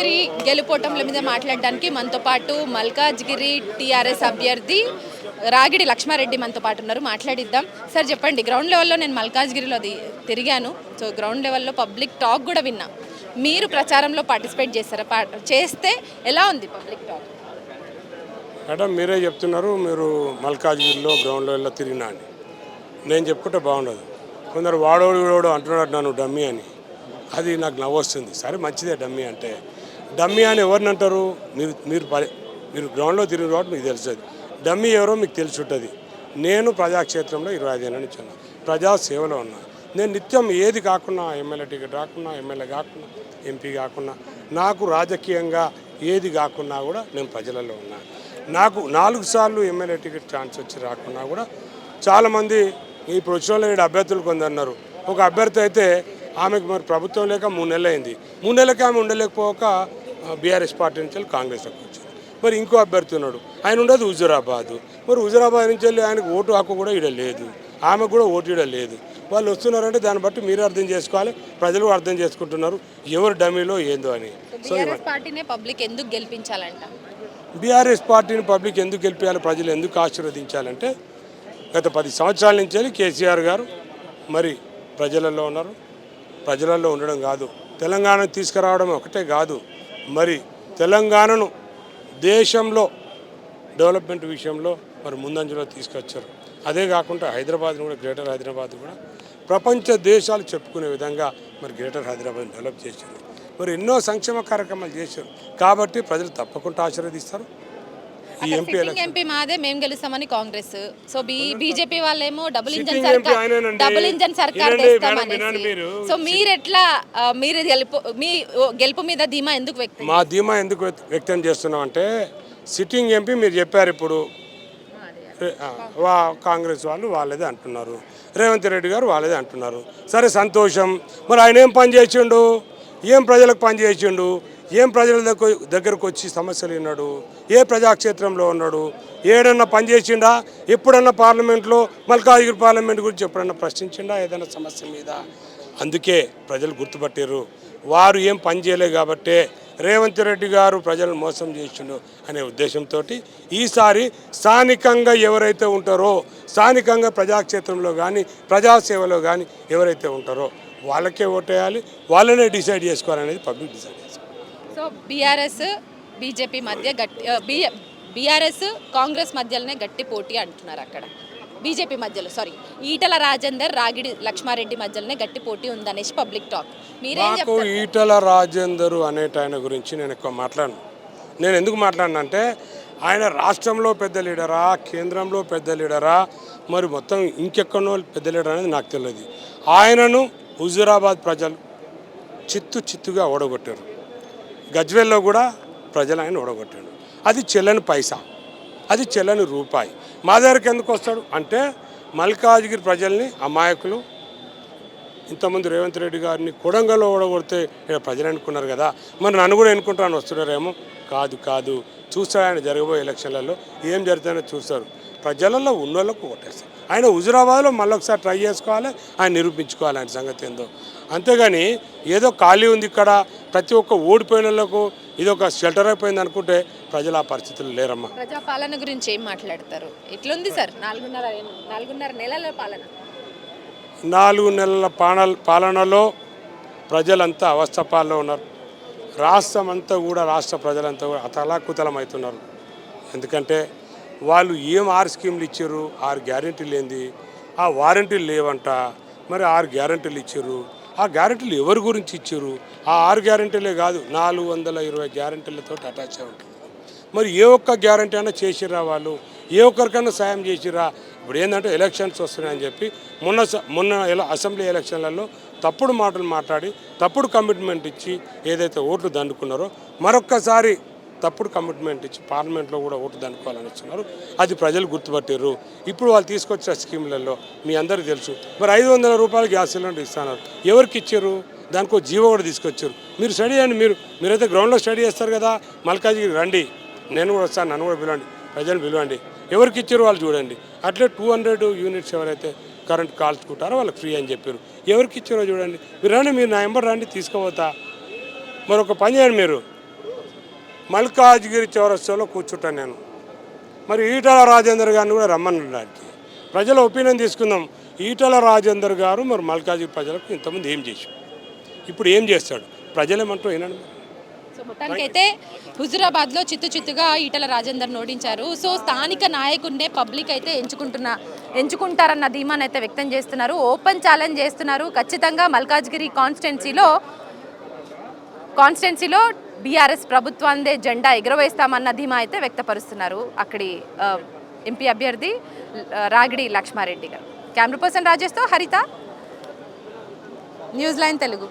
గిరి గెలుపోటంల మీద మాట్లాడడానికి మనతో పాటు మల్కాజ్గిరి టీఆర్ఎస్ అభ్యర్థి రాగిడి లక్ష్మారెడ్డి మనతో పాటు ఉన్నారు. మాట్లాడిద్దాం. సార్ చెప్పండి. గ్రౌండ్ లెవెల్లో నేను మల్కాజ్గిరిలో తిరిగాను. సో గ్రౌండ్ లెవెల్లో పబ్లిక్ టాక్ కూడా విన్నా. మీరు ప్రచారంలో పార్టిసిపేట్ చేస్తారా పా- చేస్తే ఎలా ఉంది పబ్లిక్ టాక్? మేడం మీరే చెప్తున్నారు మీరు మల్కాజ్గిరిలో గ్రౌండ్ లెవెల్లో తిరిగినా అని. నేను చెప్పుకుంటే బాగుండదు. కొందరు వాడోడు వీడోడు అంటున్నాడు నన్ను డమ్మి అని. అది నాకు నవ్వు వస్తుంది సరే మంచిదే డమ్మీ అంటే. డమ్మీ అని ఎవరిని అంటారు? మీరు మీరు మీరు గ్రౌండ్లో తిరిగిన కాబట్టి మీకు తెలుస్తుంది డమ్మీ ఎవరో మీకు తెలిసి ఉంటుంది. నేను ప్రజాక్షేత్రంలో ఇరవై ఐదు ఏళ్ళ నుంచి ఉన్నా. ప్రజా సేవలో ఉన్నా. నేను నిత్యం ఏది కాకుండా ఎమ్మెల్యే టికెట్ రాకున్నా ఎమ్మెల్యే కాకుండా ఎంపీ కాకుండా నాకు రాజకీయంగా ఏది కాకున్నా కూడా నేను ప్రజలలో ఉన్నా. నాకు నాలుగు సార్లు ఎమ్మెల్యే టికెట్ ఛాన్స్ వచ్చి రాకున్నా కూడా చాలామంది ఇప్పుడు వచ్చిన వాళ్ళు ఏడు అభ్యర్థులు కొందన్నారు అన్నారు. ఒక అభ్యర్థి అయితే ఆమెకు మరి ప్రభుత్వం లేక మూడు నెలలు అయింది మూడు నెలలకి ఆమె ఉండలేకపోక బీఆర్ఎస్ పార్టీ నుంచి వెళ్ళి కాంగ్రెస్లోకి వచ్చింది మరి ఇంకో అభ్యర్థి ఉన్నాడు. ఆయన ఉండదు హుజురాబాద్. మరి హుజురాబాద్ నుంచి వెళ్ళి ఆయనకు ఓటు హక్కు కూడా ఇడ లేదు. ఆమెకు కూడా ఓటు ఇడ లేదు. వాళ్ళు వస్తున్నారంటే దాన్ని బట్టి మీరు అర్థం చేసుకోవాలి. ప్రజలు అర్థం చేసుకుంటున్నారు. ఎవరు డమ్మీలో ఏందో అని. పార్టీనే పబ్లిక్ ఎందుకు గెలిపించాలంట? బీఆర్ఎస్ పార్టీని పబ్లిక్ ఎందుకు గెలిపించాలి? ప్రజలు ఎందుకు ఆశీర్వదించాలంటే గత పది సంవత్సరాల నుంచి వెళ్ళి కేసీఆర్ గారు మరి ప్రజలలో ఉన్నారు. ప్రజలలో ఉండడం కాదు. తెలంగాణ తీసుకురావడం ఒకటే కాదు. మరి తెలంగాణను దేశంలో డెవలప్మెంట్ విషయంలో మరి ముందంజలో తీసుకొచ్చారు. అదే కాకుండా హైదరాబాద్ కూడా గ్రేటర్ హైదరాబాద్ కూడా ప్రపంచ దేశాలు చెప్పుకునే విధంగా మరి గ్రేటర్ హైదరాబాద్ డెవలప్ చేశారు. మరి ఎన్నో సంక్షేమ కార్యక్రమాలు చేశారు. కాబట్టి ప్రజలు తప్పకుండా ఆశీర్వదిస్తారు. సిట్టింగ్ ఎంపీ మాదే మేము గెలుస్తామని కాంగ్రెస్. సో బీ బీజేపీ వాళ్ళేమో డబుల్ ఇంజన్ సర్కార్. డబుల్ ఇంజన్ సర్కార్ మీరు. సో మీరు ఎట్లా మీరు గెలుపు మీ గెలుపు మీద ధీమా ఎందుకు వ్యక్తం మా ధీమా ఎందుకు వ్యక్త- చేస్తున్నాం అంటే సిట్టింగ్ ఎంపీ మీరు చెప్పారు ఇప్పుడు. కాంగ్రెస్ వాళ్ళు వాళ్ళదే అంటున్నారు. రేవంత్ రెడ్డి గారు వాళ్ళదే అంటున్నారు. సరే సంతోషం. మరి ఆయన ఏం పని చేసిండు? ఏం ప్రజలకు పని చేసిండు? ఏం ప్రజల దగ్గర దగ్గరకు వచ్చి సమస్యలు విన్నాడు? ఏ ప్రజాక్షేత్రంలో ఉన్నాడు? ఏడన్నా పనిచేసిండా ఎప్పుడన్నా పార్లమెంట్లో మల్కాజ్గిరి పార్లమెంట్ గురించి ఎప్పుడన్నా ప్రశ్నించిండా ఏదైనా సమస్య మీద? అందుకే ప్రజలు గుర్తుపట్టారు వారు ఏం పని చేయలేదు కాబట్టే రేవంత్ రెడ్డి గారు ప్రజలను మోసం చేసిండు అనే ఉద్దేశంతో ఈసారి స్థానికంగా ఎవరైతే ఉంటారో స్థానికంగా ప్రజాక్షేత్రంలో కానీ ప్రజాసేవలో కానీ ఎవరైతే ఉంటారో వాళ్ళకే ఓటేయాలి వాళ్ళనే డిసైడ్ చేసుకోవాలనేది public decide so BRS BJP మధ్య గట్టి బీఆర్ఎస్ కాంగ్రెస్ మధ్యలోనే గట్టి పోటీ అంటున్నారు అక్కడ. బీజేపీ మధ్యలో సారీ ఈటల రాజేందర్ రాగిడి లక్ష్మారెడ్డి మధ్యలోనే గట్టి పోటీ ఉందనేసి పబ్లిక్ టాక్. మీరేం నాకు ఈటల రాజేందరు అనేట ఆయన గురించి నేను ఎక్కువ మాట్లాడను. నేను ఎందుకు మాట్లాడినంటే ఆయన రాష్ట్రంలో పెద్ద లీడరా కేంద్రంలో పెద్ద లీడరా మరి మొత్తం ఇంకెక్కడో పెద్ద లీడర్ అనేది నాకు తెలియదు. ఆయనను హుజురాబాద్ ప్రజలు చిత్తు చిత్తుగా ఓడగొట్టారు. గజ్వేల్లో కూడా ప్రజలు ఆయన ఓడగొట్టాడు. అది చెల్లని పైసా. అది చెల్లని రూపాయి. మా దగ్గరికి ఎందుకు వస్తాడు? అంటే మల్కాజ్గిరి ప్రజల్ని అమాయకులు ఇంతమంది రేవంత్ రెడ్డి గారిని కొడంగల్లో ఓడగొడితే ఇక్కడ ప్రజలు అనుకున్నారు కదా. మరి నన్ను కూడా ఎన్నుకుంటాను వస్తున్నారేమో? కాదు కాదు. చూస్తాడు ఆయన జరగబోయే ఎలక్షన్లలో ఏం జరుగుతుందో చూస్తారు. ప్రజలలో ఉన్నోళ్ళకు ఓటేస్తారు. ఆయన హుజురాబాద్లో మళ్ళీ ఒకసారి ట్రై చేసుకోవాలి ఆయన నిరూపించుకోవాలి ఆయన సంగతి ఏందో. అంతేగాని ఏదో ఖాళీ ఉంది ఇక్కడ ప్రతి ఒక్క ఓడిపోయిన వాళ్ళకు ఇది ఒక షెల్టర్ అయిపోయింది అనుకుంటే ప్రజలు ఆ పరిస్థితులు లేరమ్మా. ప్రజాపాలన గురించి ఏం మాట్లాడతారు? ఎట్లుంది సార్? నాలుగున్నర నాలుగున్నర నెలల పాలన. నాలుగు నెలల పాన పాలనలో ప్రజలంతా అవస్థపాల్లో ఉన్నారు. రాష్ట్రం అంతా కూడా రాష్ట్ర ప్రజలంతా కూడా అతలాకుతలం అవుతున్నారు. ఎందుకంటే వాళ్ళు ఏం ఆరు స్కీమ్లు ఇచ్చారు? ఆరు గ్యారంటీలు ఏంది? ఆ వారంటీలు లేవంట. మరి ఆరు గ్యారెంటీలు ఇచ్చారు. ఆ గ్యారెంటీలు ఎవరి గురించి ఇచ్చారు? ఆ ఆరు గ్యారెంటీలే కాదు నాలుగు వందల ఇరవై గ్యారెంటీలతో అటాచ్ అవుతుంది ఉంటుంది మరి ఏ ఒక్క గ్యారంటీ అయినా చేసిరా వాళ్ళు? ఏ ఒక్కరికైనా సాయం చేసిరా ఇప్పుడు ఏంటంటే ఎలక్షన్స్ వస్తున్నాయని చెప్పి మొన్న స- మొన్న అసెంబ్లీ ఎలక్షన్లలో తప్పుడు మాటలు మాట్లాడి తప్పుడు కమిట్మెంట్ ఇచ్చి ఏదైతే ఓట్లు దండుకున్నారో మరొక్కసారి తప్పుడు కమిట్మెంట్ ఇచ్చి పార్లమెంట్లో కూడా ఓటు దండుకోవాలని వస్తున్నారు అది ప్రజలు గుర్తుపట్టారు ఇప్పుడు వాళ్ళు తీసుకొచ్చిన స్కీములలో మీ అందరికీ తెలుసు. మరి ఐదు వందల రూపాయలు గ్యాస్ సిలిండర్ ఇస్తున్నారు. ఎవరికి ఇచ్చారు దానికో జీవో కూడా తీసుకొచ్చారు. మీరు స్టడీ అండి మీరు మీరైతే గ్రౌండ్లో స్టడీ చేస్తారు కదా. మల్కాజ్గిరి రండి. నేను కూడా వస్తాను. నన్ను కూడా పిలవండి. ప్రజలు పిలవండి. ఎవరికి ఇచ్చారు వాళ్ళు చూడండి. అట్లే టూ హండ్రెడ్ యూనిట్స్ ఎవరైతే కరెంట్ కాల్చుకుంటారో వాళ్ళకి ఫ్రీ అని చెప్పారు ఎవరికి ఇచ్చారో చూడండి. మీరు రండి. మీరు నా నెంబర్ రండి. తీసుకోపోతా. మరొక పని చేయండి మీరు. మల్కాజ్గిరి చౌరస్తాలో కూర్చుంటాను నేను. మరి ఈటల రాజేందర్ గారిని కూడా రమ్మనడానికి ప్రజల ఒపీనియన్ తీసుకుందాం. ఈటల రాజేందర్ గారు మరి మల్కాజ్గిరి ప్రజలకు ఇంతమంది ఏం చేసి ఇప్పుడు ఏం చేస్తాడు? ప్రజలేమంటూ ఏనండి అయితే సో మొత్తానికైతే హుజురాబాద్లో చిత్తు చిత్తుగా ఈటల రాజేందర్ ఓడించారు. సో స్థానిక నాయకుడినే పబ్లిక్ అయితే ఎంచుకుంటున్న ఎంచుకుంటారన్న ధీమాన్ని అయితే వ్యక్తం చేస్తున్నారు. ఓపెన్ ఛాలెంజ్ చేస్తున్నారు. ఖచ్చితంగా మల్కాజ్గిరి కాన్స్టిట్యున్సీలో కాన్స్టిట్యున్సీలో బీఆర్ఎస్ ప్రభుత్వాందే జెండా ఎగురవేస్తామన్న ధీమా అయితే వ్యక్తపరుస్తున్నారు అక్కడి ఎంపీ అభ్యర్థి రాగిడి లక్ష్మారెడ్డి గారు. కెమెరా పర్సన్ రాజేష్తో హరిత. News line Telugu.